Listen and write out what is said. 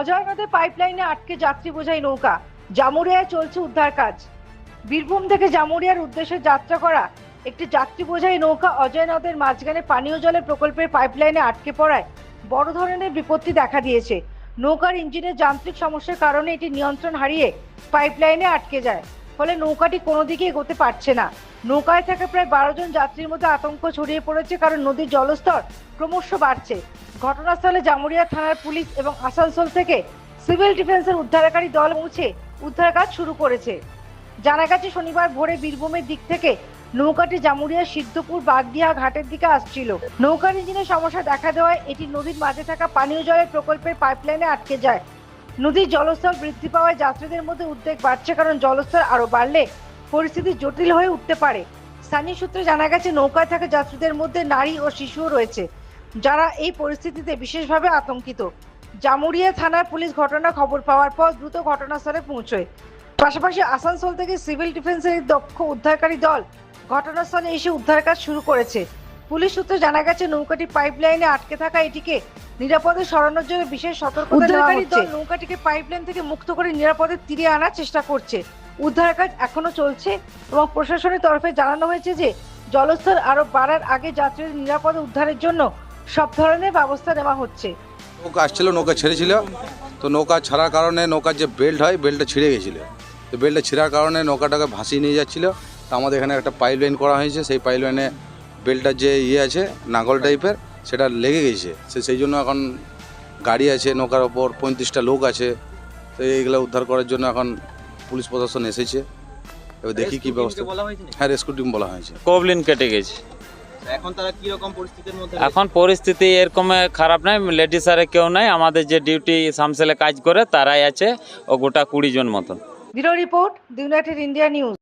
অজয় নদে পাইপলাইনে আটকে যাত্রী বোঝাই নৌকা। জামুরিয়ায় চলছে উদ্ধার কাজ। বীরভূম থেকে জামুরিয়ার উদ্দেশ্যে যাত্রা করা একটি যাত্রী বোঝাই নৌকা অজয় নদের মাঝখানে পানীয় জলের প্রকল্পের পাইপলাইনে আটকে পড়ায় বড় ধরনের বিপত্তি দেখা দিয়েছে। নৌকার ইঞ্জিনের যান্ত্রিক সমস্যার কারণে এটি নিয়ন্ত্রণ হারিয়ে পাইপলাইনে আটকে যায়। ফলে নৌকাটি কোনো দিকে এগোতে পারছে না। নৌকায় থাকা প্রায় বারো জন যাত্রীর মধ্যে আতঙ্ক ছড়িয়ে পড়েছে কারণ নদীর জলস্তর ক্রমশ বাড়ছে। ঘটনাস্থলে জামুরিয়া থানার পুলিশ এবং আসানসোল থেকে সিভিল ডিফেন্সের উদ্ধারকারী দল পৌঁছে উদ্ধার কাজ শুরু করেছে। জানা গেছে, শনিবার ভোরে বীরভূমের দিক থেকে নৌকাটি জামুরিয়া সিদ্ধপুর বাগদিয়া ঘাটের দিকে আসছিল। নৌকার ইঞ্জিনের সমস্যা দেখা দেওয়ায় এটি নদীর মাঝে থাকা পানীয় জলের প্রকল্পের পাইপলাইনে আটকে যায়। নদীর জলস্তর বৃদ্ধি পাওয়ায় যাত্রীদের মধ্যে উদ্বেগ বাড়ছে কারণ জলস্তর আরও বাড়লে পরিস্থিতি জটিল হয়ে উঠতে পারে। স্থানীয় সূত্রে জানা গেছে, নৌকায় থাকা যাত্রীদের মধ্যে নারী ও শিশুও রয়েছে। যারা এই পরিস্থিতিতে বিশেষভাবে আতঙ্কিত। জামুরিয়া থানার পুলিশ ঘটনা খবর পাওয়ার পর দ্রুত ঘটনাস্থলে পৌঁছয়। পাশাপাশি আসানসোল থেকে সিভিল ডিফেন্সের দক্ষ উদ্ধারকারী দল ঘটনাস্থলে এসে উদ্ধার কাজ শুরু করেছে। পুলিশ সূত্রে জানা গেছে নৌকাটি পাইপলাইনে আটকে থাকা এটিকে নিরাপদে সরানোর জন্য বিশেষ সতর্কতা উদ্ধারকারী দল নৌকাটিকে পাইপলাইন থেকে মুক্ত করে নিরাপদে তীরে আনার চেষ্টা করছে। উদ্ধার কাজ এখনও চলছে এবং প্রশাসনের তরফে জানানো হয়েছে যে জলস্তর আরও বাড়ার আগে যাত্রীদের নিরাপদে উদ্ধারের জন্য সব ধরনের ব্যবস্থা নেওয়া হচ্ছে। নৌকা আসছিল নৌকা ছেড়েছিল। তো নৌকা ছাড়ার কারণে নৌকার যে বেল্ট হয় বেল্টটা ছিঁড়ে গেছিল। তো বেল্টটা ছিঁড়ার কারণে নৌকাটাকে ভাসিয়ে নিয়ে যাচ্ছিল। তো আমাদের এখানে একটা পাইপ লাইন করা হয়েছে। সেই পাইপ লাইনে বেল্টটার যে ইয়ে আছে নাগল টাইপের সেটা লেগে গেছে। সে সেই জন্য এখন গাড়ি আছে নৌকার ওপর পঁয়ত্রিশটা লোক আছে। তো এইগুলো উদ্ধার করার জন্য এখন পুলিশ প্রশাসন এসেছে। এবার দেখি কি ব্যবস্থা হ্যাঁ রেস্কিউ টিম বলা হয়েছে। কবলিন কেটে গেছে। এখন তারা কি রকম পরিস্থিতির মধ্যে এখন পরিস্থিতি এরকম খারাপ নাই লেডিস আরে কেউ নাই আমাদের যে ডিউটি সামসেলে কাজ করে তারাই আছে ও গোটা কুড়ি জন মতন। Bureau report the United India news.